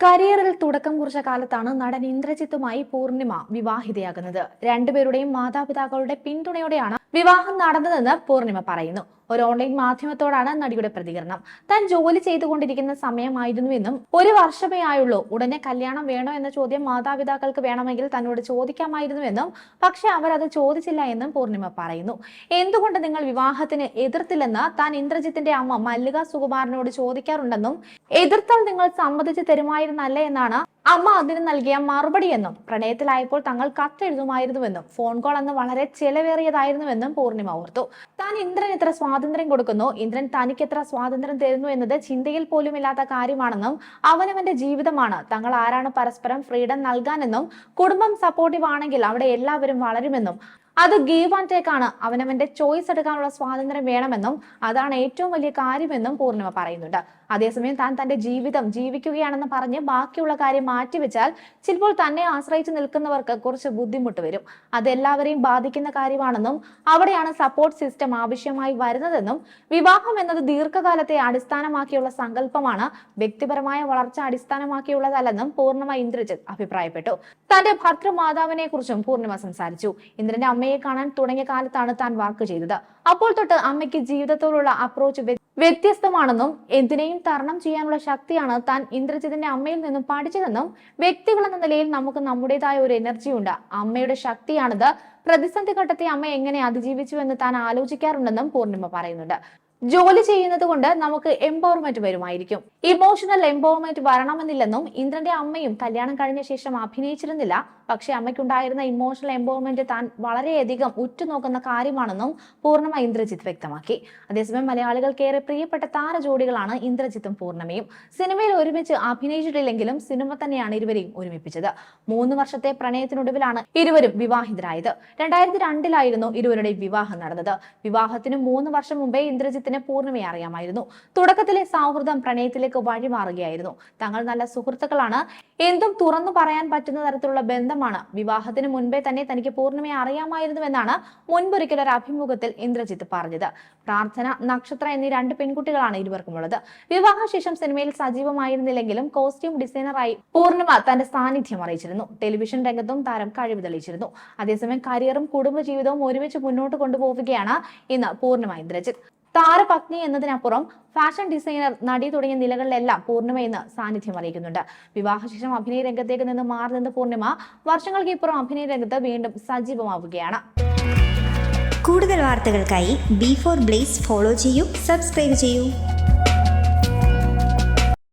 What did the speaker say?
കരിയറിൽ തുടക്കം കുറിച്ച കാലത്താണ് നടൻ ഇന്ദ്രജിത്തുമായി പൂർണിമ വിവാഹിതയാകുന്നത്. രണ്ടുപേരുടെയും മാതാപിതാക്കളുടെ പിന്തുണയോടെയാണ് വിവാഹം നടന്നതെന്ന് പൂർണിമ പറയുന്നു. ഒരു ഓൺലൈൻ മാധ്യമത്തോടാണ് നടിയുടെ പ്രതികരണം. താൻ ജോലി ചെയ്തുകൊണ്ടിരിക്കുന്ന സമയമായിരുന്നുവെന്നും ഒരു വർഷമേ ആയുള്ളൂ. ഉടനെ കല്യാണം വേണോ എന്ന ചോദ്യം മാതാപിതാക്കൾക്ക് വേണമെങ്കിൽ തന്നോട് ചോദിക്കാമായിരുന്നുവെന്നും പക്ഷെ അവർ അത് ചോദിച്ചില്ല എന്നും പൂർണിമ പറയുന്നു. എന്തുകൊണ്ട് നിങ്ങൾ വിവാഹത്തിന് എതിർത്തില്ലെന്ന് താൻ ഇന്ദ്രജിത്തിന്റെ അമ്മ മല്ലിക സുകുമാരനോട് ചോദിക്കാറുണ്ടെന്നും എതിർത്താൽ നിങ്ങൾ സമ്മതിച്ച് തരുമായിരുന്നല്ലേ എന്നാണ് അമ്മ അതിന് നൽകിയ മറുപടിയെന്നും പ്രണയത്തിലായപ്പോൾ തങ്ങൾ കത്തെഴുതുമായിരുന്നുവെന്നും ഫോൺ കോൾ അന്ന് വളരെ ചെലവേറിയതായിരുന്നുവെന്നും പൂർണിമ ഓർത്തു. താൻ ഇന്ദ്രൻ എത്ര സ്വാതന്ത്ര്യം കൊടുക്കുന്നു ഇന്ദ്രൻ തനിക്ക് എത്ര സ്വാതന്ത്ര്യം തരുന്നു എന്നത് ചിന്തയിൽ പോലും ഇല്ലാത്ത കാര്യമാണെന്നും അവനവന്റെ ജീവിതമാണ്. തങ്ങൾ ആരാണ് പരസ്പരം ഫ്രീഡം നൽകാനെന്നും കുടുംബം സപ്പോർട്ടീവ് ആണെങ്കിൽ അവിടെ എല്ലാവരും വളരുമെന്നും അത് ഗീവ് ആൻഡ് ടേക്ക് ആണ്. അവനവന്റെ ചോയ്സ് എടുക്കാനുള്ള സ്വാതന്ത്ര്യം വേണമെന്നും അതാണ് ഏറ്റവും വലിയ കാര്യമെന്നും പൂർണിമ പറയുന്നുണ്ട്. അതേസമയം താൻ തന്റെ ജീവിതം ജീവിക്കുകയാണെന്ന് പറഞ്ഞ് ബാക്കിയുള്ള കാര്യം മാറ്റിവെച്ചാൽ ചിലപ്പോൾ തന്നെ ആശ്രയിച്ച് നിൽക്കുന്നവർക്ക് കുറച്ച് ബുദ്ധിമുട്ട് വരും. അതെല്ലാവരെയും ബാധിക്കുന്ന കാര്യമാണെന്നും അവിടെയാണ് സപ്പോർട്ട് സിസ്റ്റം ആവശ്യമായി വരുന്നതെന്നും വിവാഹം എന്നത് ദീർഘകാലത്തെ അടിസ്ഥാനമാക്കിയുള്ള സങ്കല്പമാണ്. വ്യക്തിപരമായ വളർച്ച അടിസ്ഥാനമാക്കിയുള്ളതല്ലെന്നും പൂർണിമ ഇന്ദ്രജിത്ത് അഭിപ്രായപ്പെട്ടു. തന്റെ ഭർത്തൃമാതാവിനെ കുറിച്ചും പൂർണിമ സംസാരിച്ചു. ഇന്ദ്രന്റെ അമ്മയെ കാണാൻ തുടങ്ങിയ കാലത്താണ് താൻ വർക്ക് ചെയ്തത്. അപ്പോൾ തൊട്ട് അമ്മയ്ക്ക് ജീവിതത്തോടുള്ള അപ്രോച്ച് വ്യത്യസ്തമാണെന്നും എന്തിനേയും തരണം ചെയ്യാനുള്ള ശക്തിയാണ് താൻ ഇന്ദ്രജിത്തിന്റെ അമ്മയിൽ നിന്നും പഠിച്ചതെന്നും വ്യക്തികളെന്ന നിലയിൽ നമുക്ക് നമ്മുടേതായ ഒരു എനർജി ഉണ്ട്. അമ്മയുടെ ശക്തിയാണിത്. പ്രതിസന്ധി ഘട്ടത്തെ അമ്മ എങ്ങനെ അതിജീവിച്ചു എന്ന് താൻ ആലോചിക്കാറുണ്ടെന്നും പൂർണിമ പറയുന്നുണ്ട്. ജോലി ചെയ്യുന്നത് കൊണ്ട് നമുക്ക് എംപവർമെന്റ് വരുമായിരിക്കും. ഇമോഷണൽ എംപവർമെന്റ് വരണമെന്നില്ലെന്നും ഇന്ദ്രന്റെ അമ്മയും കല്യാണം കഴിഞ്ഞ ശേഷം അഭിനയിച്ചിരുന്നില്ല. പക്ഷെ അമ്മയ്ക്കുണ്ടായിരുന്ന ഇമോഷണൽ എംപവർമെന്റ് താൻ വളരെയധികം ഉറ്റുനോക്കുന്ന കാര്യമാണെന്നും പൂർണമ ഇന്ദ്രജിത്ത് വ്യക്തമാക്കി. അതേസമയം മലയാളികൾക്കേറെ പ്രിയപ്പെട്ട താര ജോഡികളാണ് ഇന്ദ്രജിത്തും പൂർണമയും. സിനിമയിൽ ഒരുമിച്ച് അഭിനയിച്ചിട്ടില്ലെങ്കിലും സിനിമ തന്നെയാണ് ഇരുവരെയും ഒരുമിപ്പിച്ചത്. മൂന്ന് വർഷത്തെ പ്രണയത്തിനൊടുവിലാണ് ഇരുവരും വിവാഹിതരായത്. രണ്ടായിരത്തി രണ്ടിലായിരുന്നു ഇരുവരുടെയും വിവാഹം നടന്നത്. വിവാഹത്തിന് മൂന്ന് വർഷം മുമ്പേ ഇന്ദ്രജിത്തിന് പൂർണമേ അറിയാമായിരുന്നു. തുടക്കത്തിലെ സൗഹൃദം പ്രണയത്തിലേക്ക് വഴിമാറുകയായിരുന്നു. തങ്ങൾ നല്ല സുഹൃത്തുക്കളാണ്. എന്തും തുറന്നു പറയാൻ പറ്റുന്ന തരത്തിലുള്ള ബന്ധമാണ്. വിവാഹത്തിന് മുൻപേ തന്നെ തനിക്ക് പൂർണമേ അറിയാമായിരുന്നുവെന്നാണ് മുൻപൊരിക്കൽ ഒരു അഭിമുഖത്തിൽ ഇന്ദ്രജിത്ത് പറഞ്ഞത്. പ്രാർത്ഥന നക്ഷത്ര എന്നീ രണ്ട് പെൺകുട്ടികളാണ് ഇരുവർക്കുമുള്ളത്. വിവാഹശേഷം സിനിമയിൽ സജീവമായിരുന്നില്ലെങ്കിലും കോസ്റ്റ്യൂം ഡിസൈനറായി പൂർണിമ തന്റെ സാന്നിധ്യം അറിയിച്ചിരുന്നു. ടെലിവിഷൻ രംഗത്തും താരം കഴിവ് തെളിയിച്ചിരുന്നു അതേസമയം കരിയറും കുടുംബജീവിതവും ഒരുമിച്ച് മുന്നോട്ട് കൊണ്ടുപോവുകയാണ് ഇന്ന് പൂർണിമ ഇന്ദ്രജിത്ത്. താരപത്നി എന്നതിനപ്പുറം ഫാഷൻ ഡിസൈനർ നടി തുടങ്ങിയ നിലകളിലെല്ലാം പൂർണിമ ഇന്ന് സാന്നിധ്യം അറിയിക്കുന്നുണ്ട്. വിവാഹശേഷം അഭിനയ രംഗത്തേക്ക് നിന്ന് മാറി നിന്ന പൂർണിമ വർഷങ്ങൾക്ക് ഇപ്പുറം അഭിനയ രംഗത്ത് വീണ്ടും സജീവമാവുകയാണ്. കൂടുതൽ വാർത്തകൾക്കായി ബി ഫോർ ബ്ലേസ് ഫോളോ ചെയ്യൂ സബ്സ്ക്രൈബ് ചെയ്യൂ.